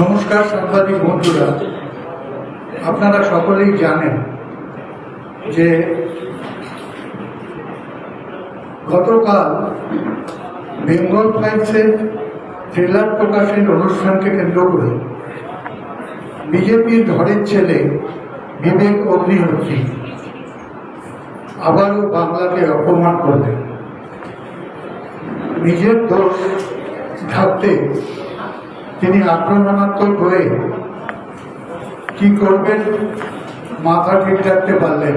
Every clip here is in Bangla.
নমস্কার, সাংবাদিক বন্ধুরা। আপনারা সকলেই জানেন যে গতকাল বেঙ্গল ফাইলসের ট্রেলার প্রকাশের অনুষ্ঠানকে কেন্দ্র করে বিজেপির ঘরের ছেলে বিবেক অগ্নিহোত্রী আবারও বাংলাকে অপমান করলেন। নিজের দোষ ঢাকতে তিনি আক্রমণাত্মক হয়ে কি করবেন? মাথা ঠিক রাখতে পারলেন।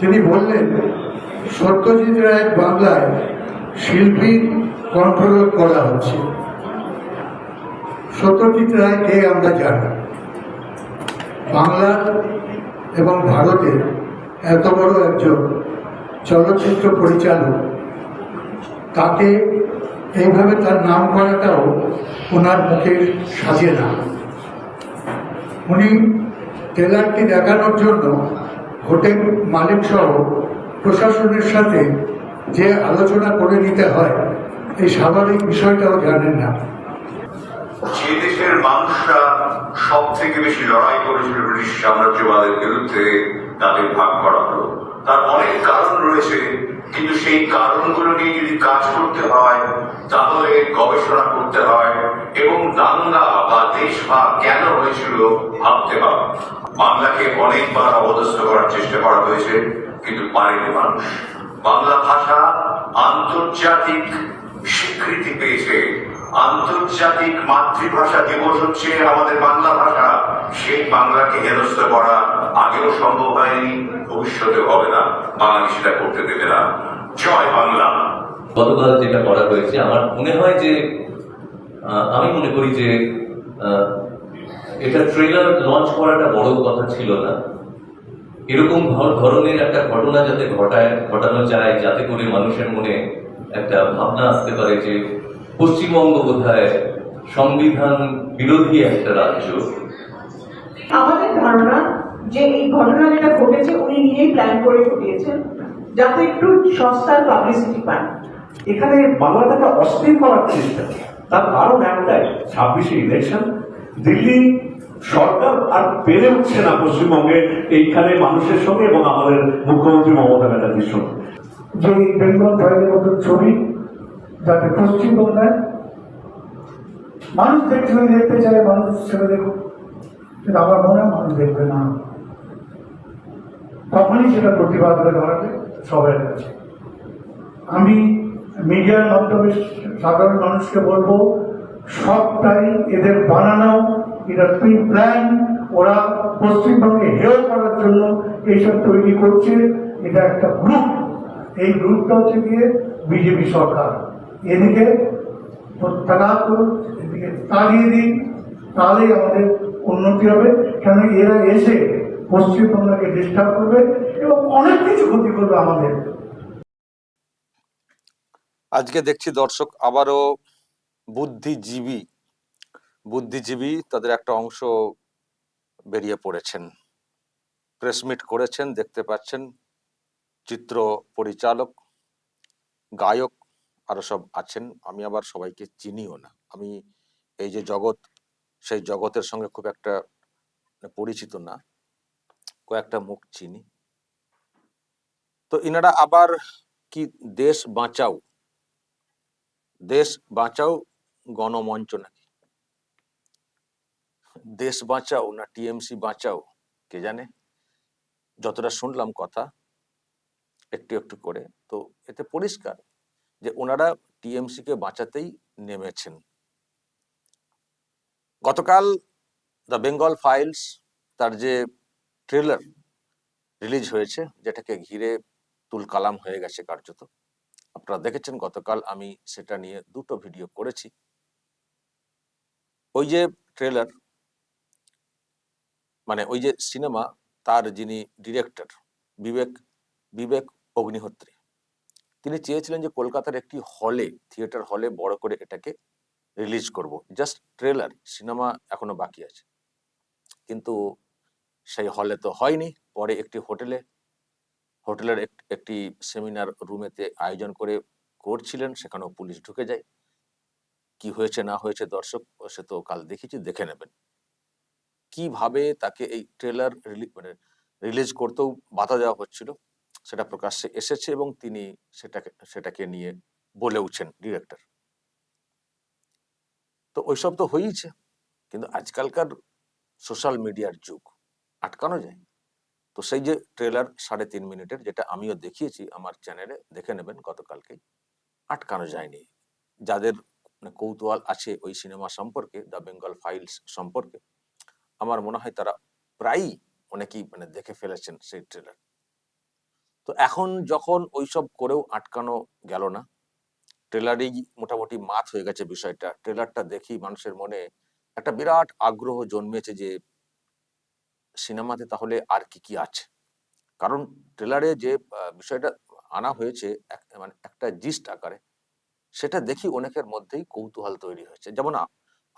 তিনি বললেন, সত্যজিৎ রায়ের বাংলায় শিল্পী কন্ট্রোল করা হচ্ছে। সত্যজিৎ রায় কে আমরা জানি? বাংলার এবং ভারতের এত বড় একজন চলচ্চিত্র পরিচালক, তাকে এইভাবে তার নাম করাটাও ওনার মুখে সাজে না। উনি ট্রেলারটি দেখানোর জন্য হোটেল মালিক সহ প্রশাসনের সাথে যে আলোচনা করে নিতে হয়, এই স্বাভাবিক বিষয়টাও জানেন না। যে দেশের মানুষরা সব থেকে বেশি লড়াই করেছিল ব্রিটিশ সাম্রাজ্যবাদের বিরুদ্ধে, তাদের ভাগ করা হলো। তার অনেক কারণ রয়েছে কিন্তু সেই কারণগুলো নিয়ে যদি কাজ করতে হয়, তাহলে গবেষণা করতে হয় এবং দাঙ্গা বা দেশভাগ কেন হয়েছিল ভাবতে হয় বাংলাকে অনেকবার অবদস্থ করার চেষ্টা করা হয়েছে, কিন্তু পারেনি মানুষ। বাংলা ভাষা আন্তর্জাতিক স্বীকৃতি পেয়েছে। আন্তর্জাতিক মাতৃভাষা দিবস হচ্ছে আমাদের বাংলা ভাষা। সেই বাংলাকে হেনস্থ করা আগেও সম্ভব হয়নি ভবিষ্যতে হবে না। বাঙালি সেটা করতে দেবে না। জয় বাংলা। গতকাল যেটা করা হয়েছে, আমার মনে হয় যে আমি মনে করি যে এটা ট্রেলার লঞ্চ করাটা বড় কথা ছিল না। এরকম ধরনের একটা ঘটনা যাতে ঘটায় ঘটানো যায়, যাতে করে মানুষের মনে একটা ভাবনা আসতে পারে যে, পশ্চিমবঙ্গ বোধহয় সংবিধান বিরোধী একটা রাজ্য। আমাদের ধারণা যে এই ঘটনা যেটা ঘটেছে উনি নিজেই প্ল্যান করে ঘটিয়েছেন যাতে একটু সস্তার পাবলিসিটি পান। এখানে বাংলাটাকে অস্থির করার চেষ্টা। তার কারণ একটাই ছাব্বিশে ইলেকশন দিল্লি সরকার আর পেরে উঠছে না পশ্চিমবঙ্গে এইখানে মানুষের সঙ্গে এবং আমাদের মুখ্যমন্ত্রী মমতা ব্যানার্জির সঙ্গে। যে এই বেঙ্গল ফাইলের মতো ছবি যাতে পশ্চিমবঙ্গের মানুষ দেখতে দেখতে চায় মানুষ ছেড়ে দেখুক। কিন্তু আমার মনে হয় মানুষ দেখবে না। তখনই সেটা প্রতিবাদ করে দাঁড়াবে সবার কাছে আমি মিডিয়ার মাধ্যমে সাধারণ মানুষকে বলব, সবটাই এদের বানানো এটা প্রি প্ল্যান ওরা পশ্চিমবঙ্গে হেয় করার জন্য এইসব তৈরি করছে। এটা একটা গ্রুপ এই গ্রুপটা হচ্ছে গিয়ে বিজেপি সরকার। এদিকে প্রত্যাঘাত করুন এদিকে তাড়িয়ে দিন, তাহলেই আমাদের উন্নতি হবে। কেন এরা এসে পশ্চিমবঙ্গকে ডিস্টার্ব করবে এবং অনেক কিছু ক্ষতি করবে আমাদের। আজকে দেখছি দর্শক আবারও বুদ্ধিজীবী বুদ্ধিজীবী তাদের একটা অংশ বেরিয়ে পড়েছেন। প্রেস মিট করেছেন, দেখতে পাচ্ছেন চিত্র পরিচালক, গায়ক আরও সব আছেন। আমি আবার সবাইকে চিনিও না। আমি এই যে জগৎ, সেই জগতের সঙ্গে খুব একটা পরিচিত না। কয়েকটা মুখ চিনি। তো ইনারা আবার কি দেশ বাঁচাও? দেশ বাঁচাও গণমঞ্চ নাকি? দেশ বাঁচাও না টিএমসি বাঁচাও, কে জানে? যতটা শুনলাম কথা, একটু একটু করে। তো এতে পরিষ্কার যে ওনারা টিএমসি কে বাঁচাতেই নেমেছেন। গতকাল দ্য বেঙ্গল ফাইলস তার যে ট্রেলার রিলিজ হয়েছে, যেটাকে ঘিরে তুল কালাম হয়ে গেছে কার্যত। আপনারা দেখেছেন, গতকাল আমি সেটা নিয়ে দুটো ভিডিও করেছি। ওই যে ট্রেলার মানে ওই যে সিনেমা তার যিনি ডিরেক্টর বিবেক বিবেক অগ্নিহোত্রী, তিনি চেয়েছিলেন যে কলকাতার একটি হলে থিয়েটার হলে বড় করে এটাকে রিলিজ করব। জাস্ট ট্রেলার সিনেমা এখনও বাকি আছে। কিন্তু সেই হলে তো হয়নি। পরে একটি হোটেলে, হোটেলের একটি সেমিনার রুমেতে আয়োজন করে করছিলেন, সেখানেও পুলিশ ঢুকে যায়। কি হয়েছে, না হয়েছে দর্শক, সে তো কাল দেখেছি, দেখে নেবেন। কীভাবে তাকে এই ট্রেলার মানে রিলিজ করতেও বাধা দেওয়া হচ্ছিল, সেটা প্রকাশ্যে এসেছে এবং তিনি সেটাকে সেটাকে নিয়ে বলেওছেন ডিরেক্টর তো ওইসব তো হয়েইছে, কিন্তু আজকালকার সোশ্যাল মিডিয়ার যুগ আটকানো যায় তো সেই যে ট্রেলার সাড়ে তিন মিনিটের যেটা আমিও দেখিয়েছি, আমার চ্যানেলে দেখে নেবেন গতকালকেই আটকানো যায়নি। যাদের মানে কৌতূহল আছে ওই সিনেমা সম্পর্কে দ্য বেঙ্গল ফাইলস সম্পর্কে, আমার মনে হয় তারা প্রায়ই অনেকেই মানে দেখে ফেলেছেন সেই ট্রেলার তো এখন যখন ওইসব করেও আটকানো গেল না ট্রেলারেই মোটামুটি মাত হয়ে গেছে বিষয়টা। ট্রেলারটা দেখি মানুষের মনে একটা বিরাট আগ্রহ জন্মেছে যে সিনেমাতে তাহলে আর কি কি আছে? কারণ ট্রেলারে যে বিষয়টা আনা হয়েছে মানে একটা জিস্ট আকারে, সেটা দেখি অনেকের মধ্যেই কৌতূহল তৈরি হয়েছে। যেমন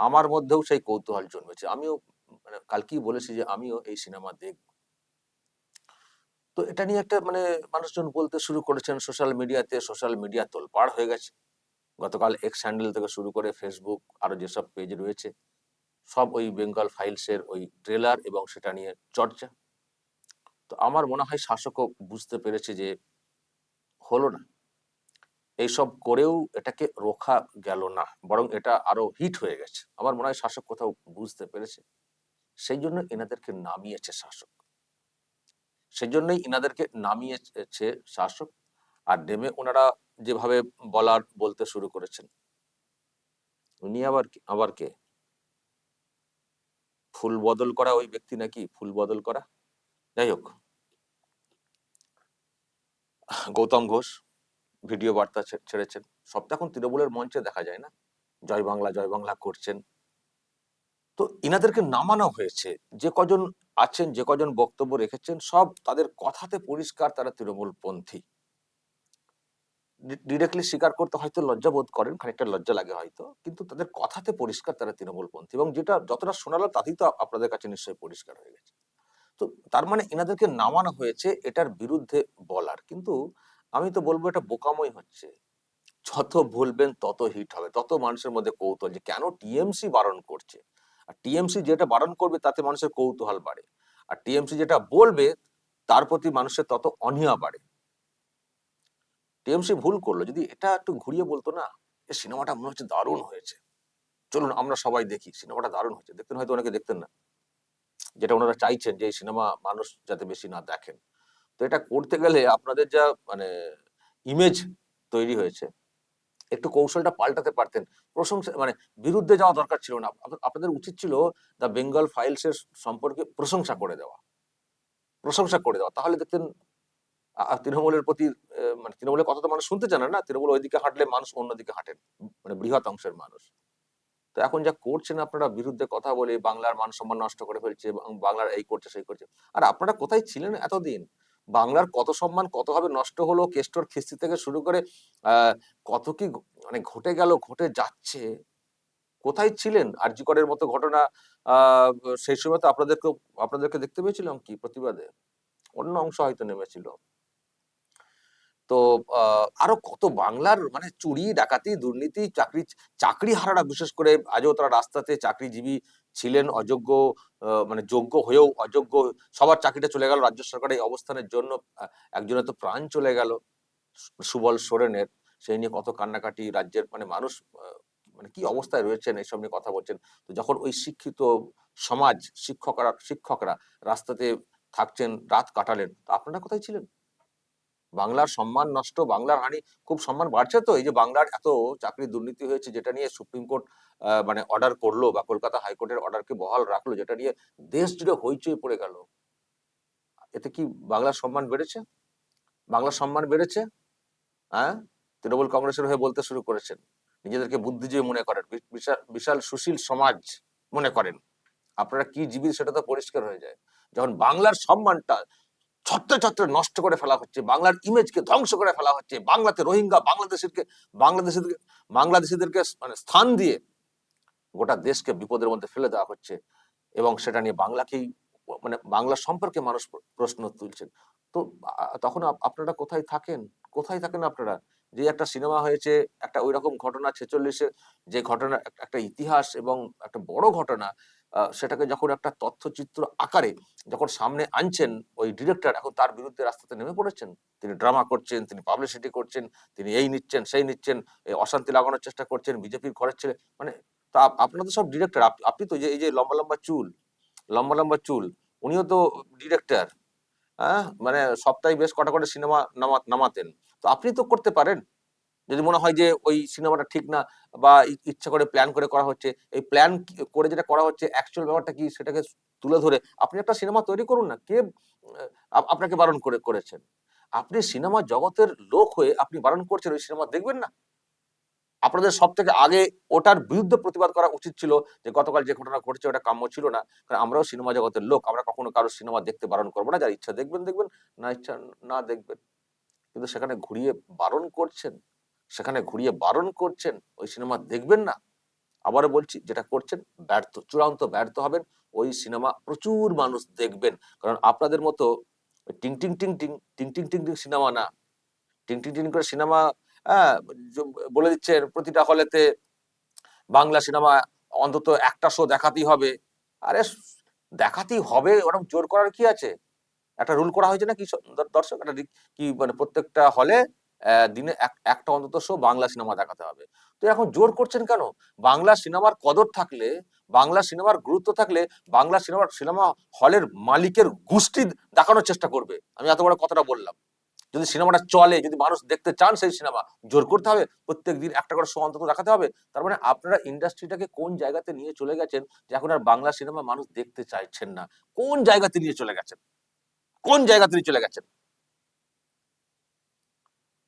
আমার মধ্যেও সেই কৌতূহল জন্মেছে। আমিও মানে কালকেই বলেছি যে, আমিও এই সিনেমা দেখব। তো এটা নিয়ে একটা মানে মানুষজন বলতে শুরু করেছেন, সোশ্যাল মিডিয়াতে, সোশ্যাল মিডিয়া তোলপাড় হয়ে গেছে। গতকাল এক্স হ্যান্ডেল থেকে শুরু করে ফেসবুক আরও যেসব পেজ রয়েছে সব ওই বেঙ্গল ফাইলসের ওই ট্রেলার এবং সেটা নিয়ে চর্চা। তো আমার মনে হয় শাসকও বুঝতে পেরেছে যে হলো না। এইসব করেও এটাকে রোখা গেল না, বরং এটা আরও হিট হয়ে গেছে। আমার মনে হয় শাসক কোথাও বুঝতে পেরেছে। সেই জন্য এনাদেরকে নামিয়েছে শাসক। সেই জন্যই ইনাদেরকে নামিয়েছে শাসক। আর নেমে ওনারা যেভাবে বলার, বলতে শুরু করেছেন। উনি আবার আবার কে? ফুল বদল করা ওই ব্যক্তি নাকি ফুল বদল করা? যাই হোক। গৌতম ঘোষ, ভিডিও বার্তা ছেড়েছেন। সব তো এখন তৃণমূলের মঞ্চে দেখা যায় না। জয় বাংলা জয় বাংলা করছেন। তো ইনাদেরকে নামানো হয়েছে। যে কজন আছেন, যে কজন বক্তব্য রেখেছেন, সব তাদের কথাতে পরিষ্কার তারা তৃণমূল পন্থী ডিরেক্টলি স্বীকার করতে হয়তো লজ্জা বোধ করেন, খানিকটা লজ্জা লাগে হয়তো, কিন্তু তাদের কথাতে পরিষ্কার তারা তৃণমূল পন্থী এবং যেটা যতটা শোনালো তাতেই তো আপনাদের কাছে নিশ্চয়ই পরিষ্কার হয়ে গেছে। তো তার মানে এনাদেরকে নামানো হয়েছে এটার বিরুদ্ধে বলার, কিন্তু আমি তো বলব এটা বোকাময় হচ্ছে। যত বলবেন তত হিট হবে, তত মানুষের মধ্যে কৌতূহল যে কেন টিএমসি বারণ করছে? আর টিএমসি যেটা বারণ করবে তাতে মানুষের কৌতূহল বাড়ে, আর টিএমসি যেটা বলবে তার প্রতি মানুষের তত অনীহা বাড়ে। টিএমসি ভুল করল। যদি এটা একটু ঘুরিয়ে বলতো না এই সিনেমাটা মনে হচ্ছে দারুণ হয়েছে। চলুন আমরা সবাই দেখি, সিনেমাটা দারুণ হয়েছে। দেখতেন হয়তো অনেকে দেখতেন না। যেটা ওনারা চাইছেন যে এই সিনেমা মানুষ যাতে বেশি না দেখেন। তো এটা করতে গেলে আপনাদের যা মানে ইমেজ তৈরি হয়েছে, একটু কৌশলটা পাল্টাতে পারতেন। প্রশংসা মানে বিরুদ্ধে যাওয়া দরকার ছিল না। আপনাদের উচিত ছিল দ্য বেঙ্গল ফাইলস এর সম্পর্কে প্রশংসা করে দেওয়া। প্রশংসা করে দেওয়া। তাহলে দেখতেন তৃণমূলের প্রতি মানে তৃণমূলের কথা তো মানুষ শুনতে জানে না তৃণমূল ওইদিকে হাঁটলে মানুষ অন্যদিকে হাঁটেন মানে বৃহৎ অংশের মানুষ। তো এখন যা করছেন আপনারা বিরুদ্ধে কথা বলে বাংলার মান সম্মান নষ্ট করে ফেলছে বাংলার এই করছে, সেই করছে, আর আপনারা কোথায় ছিলেন এতদিন? বাংলার কত সম্মান কতভাবে নষ্ট হলো, কেষ্টর খিস্তি থেকে শুরু করে কত কি মানে ঘটে গেল, ঘটে যাচ্ছে? কোথায় ছিলেন? আরজিকরের মতো ঘটনা সেই সময় তো আপনাদেরকে আপনাদেরকে দেখতে পেয়েছিলাম কি প্রতিবাদে? অন্য অংশ হয়তো নেমেছিল। তো আরও কত বাংলার মানে চুরি, ডাকাতি, দুর্নীতি, চাকরি চাকরি হারারা, বিশেষ করে আজও তারা রাস্তাতে চাকরিজীবী ছিলেন, অযোগ্য মানে যোগ্য হয়েও অযোগ্য, সবার চাকরিটা চলে গেল রাজ্য সরকারের এই অবস্থানের জন্য একজনের তো প্রাণ চলে গেল সুবল সোরেনের, সেই নিয়ে কত কান্নাকাটি, রাজ্যের মানে মানুষ মানে কি অবস্থায় রয়েছেন, এইসব নিয়ে কথা বলছেন। তো যখন ওই শিক্ষিত সমাজ, শিক্ষকরা শিক্ষকরা রাস্তাতে থাকছেন, রাত কাটালেন, তো আপনারা কোথায় ছিলেন? বাংলার সম্মান নষ্ট, বাংলার হানি খুব সম্মান বাড়ছে তো? এই যে বাংলার এত চাকরি দুর্নীতি হয়েছে, যেটা নিয়ে সুপ্রিম কোর্ট মানে অর্ডার করল বা কলকাতা হাইকোর্টের অর্ডারকে বহাল রাখল, যেটা নিয়ে দেশ জুড়ে হইচই পড়ে গেল। এতে কি বাংলার সম্মান বেড়েছে? বাংলার সম্মান বেড়েছে? হ্যাঁ? তৃণমূল কংগ্রেসের হয়ে বলতে শুরু করেছেন। নিজেদেরকে বুদ্ধিজীবী মনে করেন। বিশাল বিশাল সুশীল সমাজ মনে করেন। আপনারা কি জীবিত সেটা তো পরিষ্কার হয়ে যায়। যখন বাংলার সম্মানটা ছত্রে ছত্রে নষ্ট করে ফেলা হচ্ছে, বাংলার ইমেজকে ধ্বংস করে ফেলা হচ্ছে, বাংলাতে রোহিঙ্গা বাংলাদেশেরকে বাংলাদেশের বাংলাদেশিদেরকে মানে স্থান দিয়ে গোটা দেশকে বিপদের মধ্যে ফেলে দেওয়া হচ্ছে এবং সেটা নিয়ে বাংলাকেই মানে বাংলা সম্পর্কে মানুষ প্রশ্ন তুলছেন। তো তখন আপ- আপনারা কোথায় থাকেন? কোথায় থাকেন আপনারা? যে একটা সিনেমা হয়েছে, একটা ওই রকম ঘটনা ছেচল্লিশের যে ঘটনা, একটা ইতিহাস এবং একটা বড় ঘটনা সেটাকে যখন একটা তথ্যচিত্র আকারে যখন সামনে আনছেন ওই ডিরেক্টর, এখন তার বিরুদ্ধে রাস্তাতে নেমে পড়েছেন। তিনি ড্রামা করছেন, তিনি পাবলিসিটি করছেন, তিনি এই নিচ্ছেন, সেই নিচ্ছেন, এই অশান্তি লাগানোর চেষ্টা করছেন, বিজেপির ঘরের ছেলে। মানে তা আপ- আপনারা তো সব ডিরেক্টর। আপনি তো এই যে লম্বা লম্বা চুল, লম্বা লম্বা চুল, উনিও তো ডিরেক্টর। হ্যাঁ? মানে সপ্তাহে বেশ কটা করে সিনেমা নামাতেন। তো আপনি তো করতে পারেন। যদি মনে হয় যে ওই সিনেমাটা ঠিক না বা ইচ্ছা করে প্ল্যান করে করা হচ্ছে, এই প্ল্যান করে যেটা করা হচ্ছে অ্যাকচুয়াল ব্যাপারটা কি সেটাকে তুলে ধরে আপনি একটা সিনেমা তৈরি করুন না। কে আপনাকে বারণ করে, করেছেন? আপনি সিনেমা জগতের লোক হয়ে আপনি বারণ করছেন, ওই সিনেমা দেখবেন না। আপনাদের সব থেকে আগে ওটার বিরুদ্ধে প্রতিবাদ করা উচিত ছিল যে গতকাল যে ঘটনা ঘটেছে ওটা কাম্য ছিল না। কারণ আমরাও সিনেমা জগতের লোক, আমরা কখনো কারও সিনেমা দেখতে বারণ করব না। যার ইচ্ছা দেখবেন দেখবেন, না ইচ্ছা, না দেখবেন। কিন্তু সেখানে ঘুরিয়ে বারণ করছেন? সেখানে ঘুরিয়ে বারণ করছেন, ওই সিনেমা দেখবেন না। আবারও বলছি, যেটা করছেন, ব্যর্থ, চূড়ান্ত ব্যর্থ হবেন, ওই সিনেমা প্রচুর মানুষ দেখবেন। কারণ আপনাদের মতো টিং টিং টিং টিং টিং টিং টিং টিং সিনেমা না। টিং টিং টিং করে সিনেমা হ্যাঁ বলে দিচ্ছেন, প্রতিটা হলেতে বাংলা সিনেমা অন্তত একটা শো দেখাতেই হবে। আরে, দেখাতেই হবে, ওরকম জোর করার কি আছে? একটা রুল করা হয়েছে না কি দর্শক? একটা কি মানে প্রত্যেকটা হলে দিনে একটা অন্তত শো বাংলা সিনেমা দেখাতে হবে। তো এখন জোর করছেন কেন? বাংলা সিনেমার কদর থাকলে, বাংলা সিনেমার গুরুত্ব থাকলে, বাংলা সিনেমার সিনেমা হলের মালিকের গোষ্ঠী দেখানোর চেষ্টা করবে। আমি এত বড় কথাটা বললাম। যদি সিনেমাটা চলে, যদি মানুষ দেখতে চান সেই সিনেমা জোর করতে হবে। প্রত্যেক দিন একটা করে শো অন্তত দেখাতে হবে। তার মানে আপনারা ইন্ডাস্ট্রিটাকে কোন জায়গাতে নিয়ে চলে গেছেন যে এখন আর বাংলা সিনেমা মানুষ দেখতে চাইছেন না? কোন জায়গাতে নিয়ে চলে গেছেন? কোন জায়গাতে নিয়ে চলে গেছেন?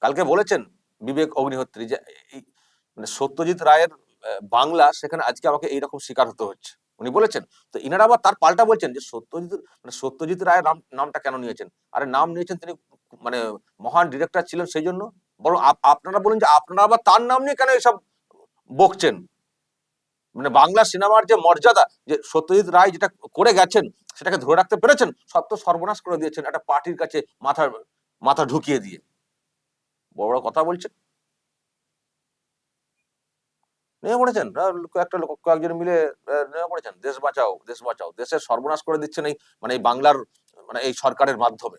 কালকে বলেছেন বিবেক অগ্নিহোত্রী যে মানে সত্যজিৎ রায়ের বাংলা সেখানে আজকে আমাকে এইরকম শিকার হতে হচ্ছে। উনি বলেছেন, তো ইনারা আবার তার পাল্টা বলছেন যে সত্যজিৎ মানে সত্যজিৎ রায়ের নাম, নামটা কেন নিয়েছেন? আরে নাম নিয়েছেন তিনি মানে মহান ডিরেক্টর ছিলেন সেই জন্য। বরং আপ- আপনারা বলেন যে আপনারা আবার তার নাম নিয়ে কেন এসব বকছেন? মানে বাংলা সিনেমার যে মর্যাদা, যে সত্যজিৎ রায় যেটা করে গেছেন, সেটাকে ধরে রাখতে পেরেছেন, সব তো সর্বনাশ করে দিয়েছেন একটা পার্টির কাছে মাথা মাথা ঢুকিয়ে দিয়ে। বড় বড় কথা বলছেন নেমে পড়েছেন? কয়েকটা লোক, কয়েকজন মিলে নেমে পড়েছেন? দেশ বাঁচাও দেশ বাঁচাও। দেশের সর্বনাশ করে দিচ্ছেন এই মানে এই বাংলার মানে এই সরকারের মাধ্যমে।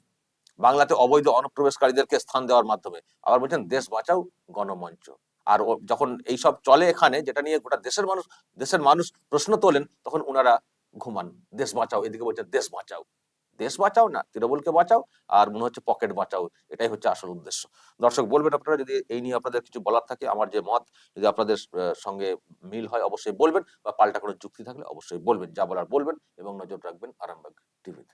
বাংলাতে অবৈধ অনুপ্রবেশকারীদেরকে স্থান দেওয়ার মাধ্যমে। আবার বলছেন, দেশ বাঁচাও, গণমঞ্চ। আর যখন এইসব চলে এখানে, যেটা নিয়ে গোটা দেশের মানুষ দেশের মানুষ প্রশ্ন তোলেন, তখন ওনারা ঘুমান, দেশ বাঁচাও। এদিকে বলছেন, দেশ বাঁচাও। দেশ বাঁচাও না, তৃণমূলকে বাঁচাও, আর মনে হচ্ছে পকেট বাঁচাও, এটাই হচ্ছে আসল উদ্দেশ্য। দর্শক, বলবেন আপনারা যদি এই নিয়ে আপনাদের কিছু বলার থাকে, আমার যে মত, যদি আপনাদের সঙ্গে মিল হয় অবশ্যই বলবেন, বা পাল্টা কোনো যুক্তি থাকলে অবশ্যই বলবেন। যা বলার বলবেন এবং নজর রাখবেন আরামবাগ টিভিতে।